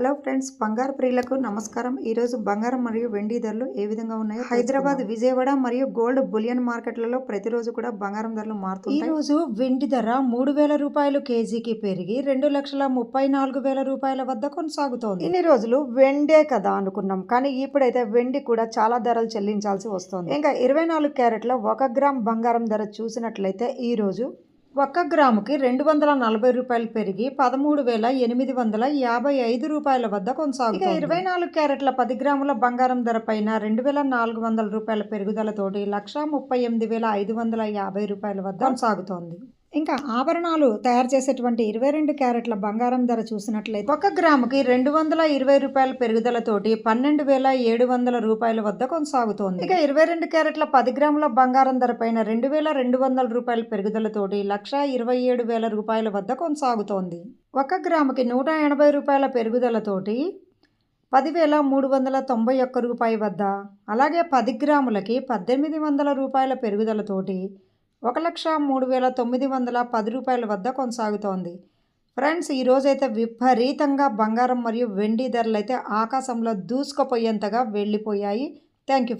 Hello friends బంగారు ప్రియులకు నమస్కారం. ఈరోజు బంగారం మరియు వెండి ధరలు ఏ విధంగా ఉన్నాయో హైదరాబాద్ విజయవాడ మరియు గోల్డ్ బులియన్ మార్కెట్లలో ప్రతిరోజు కూడా బంగారం ధరలు మారుతుంటాయి. ఈ రోజు వెండి ధర మూడు వేల రూపాయలు కేజీకి పెరిగి రెండు లక్షల ముప్పై నాలుగు వేల రూపాయల వద్ద కొనసాగుతోంది. ఇన్ని రోజులు వెండే కదా అనుకున్నాం కానీ ఇప్పుడైతే వెండి కూడా చాలా ధరలు చెల్లించాల్సి వస్తుంది. ఇంకా ఇరవై నాలుగు క్యారెట్ల ఒక గ్రామ్ బంగారం ధర చూసినట్లయితే ఈ రోజు ఒక్క గ్రాముకి రెండు వందల నలభై రూపాయలు పెరిగి పదమూడు వేల ఎనిమిది వందల యాభై ఐదు రూపాయల వద్ద కొనసాగుతుంది. ఇరవై నాలుగు క్యారెట్ల పది గ్రాముల బంగారం ధర పైన రెండు వేల నాలుగు వందల రూపాయల పెరుగుదలతోటి లక్షా ముప్పై ఎనిమిది వేల ఐదు వందల యాభై రూపాయల వద్ద కొనసాగుతోంది. ఇంకా ఆభరణాలు తయారు చేసేటువంటి ఇరవై రెండు క్యారెట్ల బంగారం ధర చూసినట్లయితే ఒక గ్రాముకి రెండు వందల ఇరవై రూపాయల పెరుగుదలతోటి పన్నెండు వేల ఏడు వందల రూపాయల వద్ద కొనసాగుతోంది. ఇక ఇరవై రెండు క్యారెట్ల పది గ్రాముల బంగారం ధర పైన రెండు వేల రెండు వందల రూపాయల పెరుగుదలతోటి లక్ష ఇరవై ఏడు వేల రూపాయల వద్ద కొనసాగుతోంది. ఒక గ్రాముకి నూట ఎనభై రూపాయల పెరుగుదలతోటి పదివేల మూడు వందల తొంభై ఒక్క రూపాయి వద్ద అలాగే పది గ్రాములకి పద్దెనిమిది వందల రూపాయల పెరుగుదలతోటి ఒక లక్ష మూడు వేల తొమ్మిది వందల పది రూపాయల వద్ద కొనసాగుతోంది. ఫ్రెండ్స్ ఈరోజైతే విపరీతంగా బంగారం మరియు వెండి ధరలు అయితే ఆకాశంలో దూసుకుపోయేంతగా వెళ్ళిపోయాయి. Thank you friends.